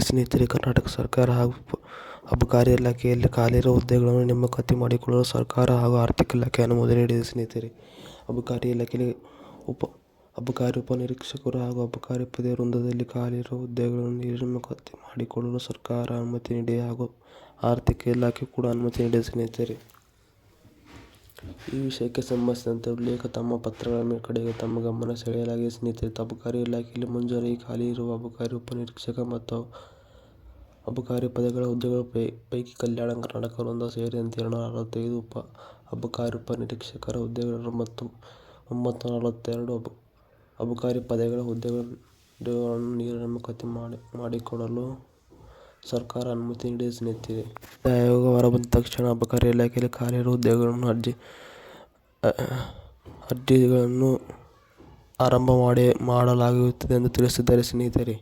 ಸ್ನೇಹಿತರೆ ಕರ್ನಾಟಕ ಸರ್ಕಾರ ಹಾಗೂ ಅಬಕಾರಿ ಇಲಾಖೆಯಲ್ಲಿ ಇರುವ ಹುದ್ದೆಗಳನ್ನು ನೇಮಕಾತಿ ಮಾಡಿಕೊಳ್ಳಲು ಸರ್ಕಾರ ಹಾಗೂ ಆರ್ಥಿಕ ಇಲಾಖೆ ಅನುಮೋದನೆ ನೀಡಿದೆ. ಸ್ನೇಹಿತರೆ ಅಬಕಾರಿ ಇಲಾಖೆಯಲ್ಲಿ ಉಪ ಅಬಕಾರಿ ಉಪನಿರೀಕ್ಷಕರು ಹಾಗೂ ಅಬಕಾರಿ ಪದೇ ವೃಂದದಲ್ಲಿ ಇರುವ ಹುದ್ದೆಗಳನ್ನು ನೇಮಕಾತಿ ಮಾಡಿಕೊಳ್ಳಲು ಸರ್ಕಾರ ಅನುಮತಿ ನೀಡಿದೆ ಹಾಗೂ ಆರ್ಥಿಕ ಇಲಾಖೆ ಕೂಡ ಅನುಮತಿ ನೀಡಿದೆ. ಸ್ನೇಹಿತರೆ ಈ ವಿಷಯಕ್ಕೆ ಸಂಬಂಧಿಸಿದಂತೆ ಉಲ್ಲೇಖ ತಮ್ಮ ಪತ್ರಗಳ ಕಡೆಗೆ ತಮ್ಮ ಗಮನ ಸೆಳೆಯಲಾಗಿದೆ. ಸ್ನೇಹಿತರೆ, ಅಬಕಾರಿ ಇಲಾಖೆಯಲ್ಲಿ ಮುಂಜಾನೆ ಖಾಲಿ ಇರುವ ಅಬಕಾರಿ ಉಪನಿರೀಕ್ಷಕ ಮತ್ತು ಅಬಕಾರಿ ಪದಗಳ ಹುದ್ದೆಗಳ ಪೈಕಿ ಕಲ್ಯಾಣ ಕರ್ನಾಟಕ ವೃಂದ ಸೇರಿದಂತೆ ಎರಡು ಅರವತ್ತೈದು ಉಪ, ಅಬಕಾರಿ ಉಪನಿರೀಕ್ಷಕರ ಹುದ್ದೆಗಳು ಮತ್ತು ಒಂಬತ್ತು ನಲವತ್ತೆರಡು ಅಬಕಾರಿ ಪದಗಳ ಹುದ್ದೆಗಳನ್ನು ನೇಮಕಾತಿ ಮಾಡಿಕೊಳ್ಳಲು ಸರ್ಕಾರ ಅನುಮತಿ ನೀಡಿದೆ ಸ್ನೇಹಿತರೆ ಆಯೋಗ ಹೊರಬಂದ ತಕ್ಷಣ ಅಬಕಾರಿ ಇಲಾಖೆಯಲ್ಲಿ ಕಾರ್ಯರು ಹುದ್ದೆಗಳನ್ನು ಅರ್ಜಿ ಅರ್ಜಿಗಳನ್ನು ಆರಂಭ ಮಾಡಿ, ಮಾಡಲಾಗುತ್ತದೆ ಎಂದು ತಿಳಿಸಿದ್ದಾರೆ ಸ್ನೇಹಿತರೆ.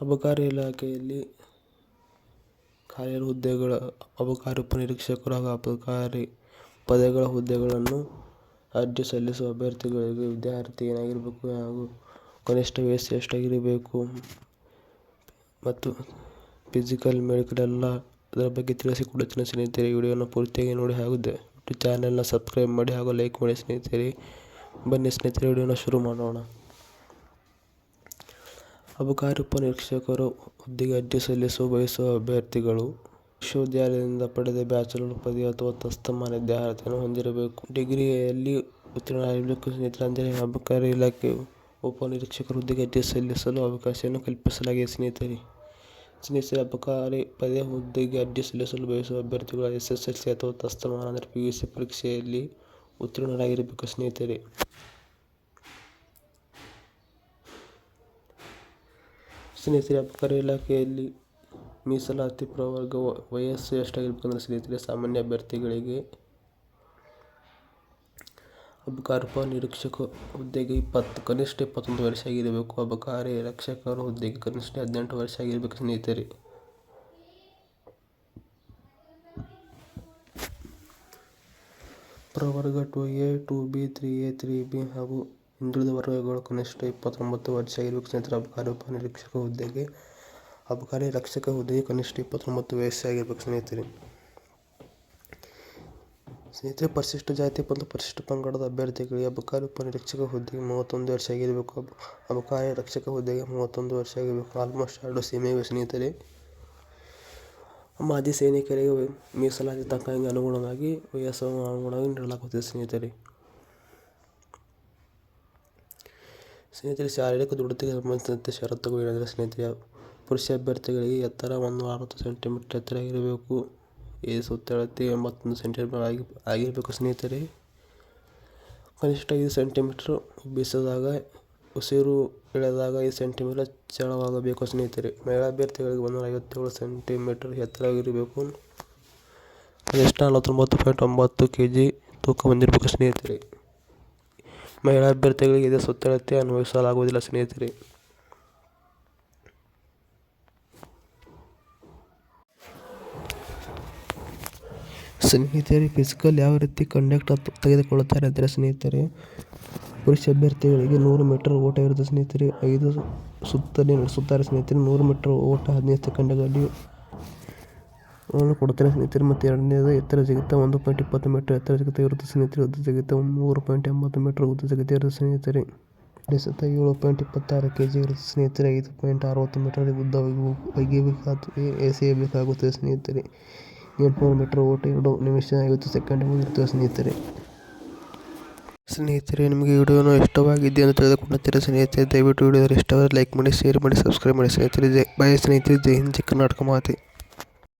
ಅಬಕಾರಿ ಇಲಾಖೆಯಲ್ಲಿ ಖಾಲಿಯಿರುವ ಹುದ್ದೆಗಳ ಅಬಕಾರಿ ಉಪನಿರೀಕ್ಷಕರು ಹಾಗೂ ಅಬಕಾರಿ ಪದಗಳ ಹುದ್ದೆಗಳನ್ನು ಅರ್ಜಿ ಸಲ್ಲಿಸುವ ಅಭ್ಯರ್ಥಿಗಳಿಗೆ ವಿದ್ಯಾರ್ಥಿ ಏನಾಗಿರಬೇಕು ಹಾಗೂ ಕನಿಷ್ಠ ವಯಸ್ಸು ಎಷ್ಟಾಗಿರಬೇಕು ಮತ್ತು ಫಿಸಿಕಲ್ ಮೆಡಿಕಲ್ ಎಲ್ಲ ಅದರ ಬಗ್ಗೆ ತಿಳಿಸಿಕೊಡುತ್ತೇನೆ ಸ್ನೇಹಿತರೆ. ವಿಡಿಯೋನ ಪೂರ್ತಿಯಾಗಿ ನೋಡಿ ಹಾಗೂ ಯೂಟ್ಯೂಬ್ ಚಾನೆಲ್ನ ಸಬ್ಸ್ಕ್ರೈಬ್ ಮಾಡಿ ಹಾಗೂ ಲೈಕ್ ಮಾಡಿ ಸ್ನೇಹಿತರೆ. ಬನ್ನಿ ಸ್ನೇಹಿತರೆ, ವಿಡಿಯೋನ ಶುರು ಮಾಡೋಣ. ಅಬಕಾರಿ ಉಪನಿರೀಕ್ಷಕರ ಹುದ್ದೆಗೆ ಅರ್ಜಿ ಸಲ್ಲಿಸಲು ಬಯಸುವ ಅಭ್ಯರ್ಥಿಗಳು ವಿಶ್ವವಿದ್ಯಾಲಯದಿಂದ ಪಡೆದ ಬ್ಯಾಚುಲರ್ ಪದವಿ ಅಥವಾ ತಸ್ತಮಾನ ವಿದ್ಯಾರ್ಹತೆಯನ್ನು ಹೊಂದಿರಬೇಕು. ಡಿಗ್ರಿಯಲ್ಲಿ ಉತ್ತೀರ್ಣರಾಗಿರಬೇಕು ಸ್ನೇಹಿತರೆ. ಅಂದರೆ ಅಬಕಾರಿ ಇಲಾಖೆ ಉಪನಿರೀಕ್ಷಕರ ಹುದ್ದೆಗೆ ಅರ್ಜಿ ಸಲ್ಲಿಸಲು ಅವಕಾಶವನ್ನು ಕಲ್ಪಿಸಲಾಗಿದೆ ಸ್ನೇಹಿತರೆ. ಸ್ನೇಹಿತರೆ ಅಬಕಾರಿ ಪದೇ ಹುದ್ದೆಗೆ ಅರ್ಜಿ ಸಲ್ಲಿಸಲು ಬಯಸುವ ಅಭ್ಯರ್ಥಿಗಳು ಎಸ್ ಎಸ್ ಎಲ್ ಸಿ ಅಥವಾ ತತ್ಸಮಾನ ಅಂದರೆ ಪಿ ಯು ಸಿ ಪರೀಕ್ಷೆಯಲ್ಲಿ ಉತ್ತೀರ್ಣರಾಗಿರಬೇಕು. ಸ್ನೇಹಿತರೆ ಸ್ನೇಹಿತರೆ ಅಬಕಾರಿ ಇಲಾಖೆಯಲ್ಲಿ ಮೀಸಲಾತಿ ಪ್ರವರ್ಗ ವಯಸ್ಸು ಎಷ್ಟಾಗಿರಬೇಕು ಅಂದರೆ ಸ್ನೇಹಿತರೆ, ಸಾಮಾನ್ಯ ಅಭ್ಯರ್ಥಿಗಳಿಗೆ ಅಬಕಾರಿ ನಿರೀಕ್ಷಕ ಹುದ್ದೆಗೆ ಇಪ್ಪತ್ತು, ಕನಿಷ್ಠ ಇಪ್ಪತ್ತೊಂದು ವರ್ಷ ಆಗಿರಬೇಕು. ಅಬಕಾರಿ ರಕ್ಷಕರ ಹುದ್ದೆಗೆ ಕನಿಷ್ಠ ಹದಿನೆಂಟು ವರ್ಷ ಆಗಿರಬೇಕು, ಸ್ನೇಹಿತರೆ. ಪ್ರವರ್ಗ two A two B three, A three B ಹಾಗೂ ಹಿಂದುಳಿದ ವರ್ಗಗಳು ಕನಿಷ್ಠ ಇಪ್ಪತ್ತೊಂಬತ್ತು ವರ್ಷ ಆಗಿರಬೇಕು, ಸ್ನೇಹಿತರೆ. ಅಬಕಾರಿ ಉಪನಿರೀಕ್ಷಕ ಹುದ್ದೆಗೆ, ಅಬಕಾರಿ ರಕ್ಷಕ ಹುದ್ದೆಗೆ ಕನಿಷ್ಠ ಇಪ್ಪತ್ತೊಂಬತ್ತು ವಯಸ್ಸಾಗಿರಬೇಕು ಸ್ನೇಹಿತರೆ. ಸ್ನೇಹಿತರೆ, ಪರಿಶಿಷ್ಟ ಜಾತಿ ಮತ್ತು ಪರಿಶಿಷ್ಟ ಪಂಗಡದ ಅಭ್ಯರ್ಥಿಗಳಿಗೆ ಅಬಕಾರಿ ಉಪನಿರೀಕ್ಷಕ ಹುದ್ದೆಗೆ ಮೂವತ್ತೊಂದು ವರ್ಷ ಆಗಿರಬೇಕು. ಅಬಕಾರಿ ರಕ್ಷಕ ಹುದ್ದೆಗೆ ಮೂವತ್ತೊಂದು ವರ್ಷ ಆಗಿರಬೇಕು. ಆಲ್ಮೋಸ್ಟ್ ಎರಡು ಸೇಮ್ ಇವೆ ಸ್ನೇಹಿತರೆ. ಮಾಜಿ ಸೈನಿಕರಿಗೆ ಮೀಸಲಾತಿ ತಕ್ಕಂಗೆ ಅನುಗುಣವಾಗಿ ವಯಸ್ಸು ಅನುಗುಣವಾಗಿ ನೀಡಲಾಗುತ್ತದೆ ಸ್ನೇಹಿತರೆ. ಸ್ನೇಹಿತರೆ, ಶಾರೀರಿಕ ದೃಢತೆಗೆ ಸಂಬಂಧಿಸಿದಂತೆ ಷರತ್ತುಗಳು ಏನೆಂದರೆ ಸ್ನೇಹಿತರೆ, ಪುರುಷ ಅಭ್ಯರ್ಥಿಗಳಿಗೆ ಎತ್ತರ ಒಂದು ಅರವತ್ತು ಸೆಂಟಿಮೀಟರ್ ಎತ್ತರ ಆಗಿರಬೇಕು ಈ ಸುತ್ತಳತೆ ಎಂಬತ್ತೊಂದು ಸೆಂಟಿಮೀಟರ್ ಆಗಿ, ಆಗಿರಬೇಕು ಸ್ನೇಹಿತರೆ. ಕನಿಷ್ಠ ಐದು ಸೆಂಟಿಮೀಟ್ರ್ ಬೀಸಿದಾಗ, ಉಸಿರು ಎಳೆದಾಗ ಐದು ಸೆಂಟಿಮೀಟರ್ ಚಳವಾಗಬೇಕು ಸ್ನೇಹಿತರೆ. ಮಹಿಳಾ ಅಭ್ಯರ್ಥಿಗಳಿಗೆ ಒಂದೂರ ಐವತ್ತೇಳು ಸೆಂಟಿಮೀಟರ್ ಎತ್ತರವಾಗಿರಬೇಕು. ಕನಿಷ್ಠ ನಲವತ್ತೊಂಬತ್ತು ಪಾಯಿಂಟ್ ಒಂಬತ್ತು ಕೆ ಜಿ ತೂಕ ಹೊಂದಿರಬೇಕು ಸ್ನೇಹಿತರೆ. ಮಹಿಳಾ ಅಭ್ಯರ್ಥಿಗಳಿಗೆ ಇದೇ ಸುತ್ತಳತೆ ಅನ್ವಯಿಸಲಾಗುವುದಿಲ್ಲ ಸ್ನೇಹಿತರೆ. ಸ್ನೇಹಿತರೆ ಫಿಸಿಕಲ್ ಯಾವ ರೀತಿ ಕಂಡಕ್ಟ್ ತೆಗೆದುಕೊಳ್ಳುತ್ತಾರೆ ಅಂದರೆ ಸ್ನೇಹಿತರೆ, ಪುರುಷ ಅಭ್ಯರ್ಥಿಗಳಿಗೆ ನೂರು ಮೀಟರ್ ಓಟ ಇರುತ್ತೆ ಸ್ನೇಹಿತರೆ, ಐದು ಸುತ್ತಲೇ ನಡೆಸುತ್ತಾರೆ ಸ್ನೇಹಿತರೆ, ನೂರು ಮೀಟರ್ ಓಟ ಹದಿನೈದು ಸೆಕೆಂಡ್ಗಳಲ್ಲಿ ಕೊಡುತ್ತಾರೆ ಸ್ನೇಹಿತರೆ. ಮತ್ತು ಎರಡನೇದು ಎತ್ತರ ಜಿಗಿತ ಒಂದು ಪಾಯಿಂಟ್ ಇಪ್ಪತ್ತು ಮೀಟರ್ ಎತ್ತರ ಜಿಗಿತ ಇರುತ್ತೆ ಸ್ನೇಹಿತರೆ, ಉದ್ದ ಜಿಗಿತ ಮೂರು ಪಾಯಿಂಟ್ ಎಂಬತ್ತು ಮೀಟರ್ ಉದ್ದ ಜಿಗಿತ ಇರುತ್ತೆ ಸ್ನೇಹಿತರೆ. ಎಸೆತ ಏಳು ಪಾಯಿಂಟ್ ಇಪ್ಪತ್ತಾರು ಕೆ ಜಿ ಇರುತ್ತೆ ಸ್ನೇಹಿತರೆ, ಐದು ಪಾಯಿಂಟ್ ಅರವತ್ತು ಮೀಟರ್ ಉದ್ದ ಒಗೆಯಬೇಕಾಗುತ್ತದೆ ಎಸೆಯಬೇಕಾಗುತ್ತದೆ ಸ್ನೇಹಿತರೆ. ಎಂಟುನೂರು ಮೀಟರ್ ಓಟ ಎರಡು ನಿಮಿಷ ಐವತ್ತು ಸೆಕೆಂಡ್ ಇರ್ತವೆ ಸ್ನೇಹಿತರೆ. ಸ್ನೇಹಿತರೆ, ನಿಮಗೆ ವಿಡಿಯೋನು ಇಷ್ಟವಾಗಿದೆ ಅಂತ ತಿಳಿದುಕೊಳ್ಳುತ್ತೀರಾ ಸ್ನೇಹಿತರೆ? ದಯವಿಟ್ಟು ವಿಡಿಯೋ ಇಷ್ಟವಾದರೆ ಲೈಕ್ ಮಾಡಿ, ಶೇರ್ ಮಾಡಿ, ಸಬ್ಸ್ಕ್ರೈಬ್ ಮಾಡಿ ಸ್ನೇಹಿತರೆ. ಜೈ ಬಾಯ್ ಸ್ನೇಹಿತರೆ. ಜೈ ಹಿಂದ್ ಚಿಕ್ಕ ನಾಟಕ ಮಾತೆ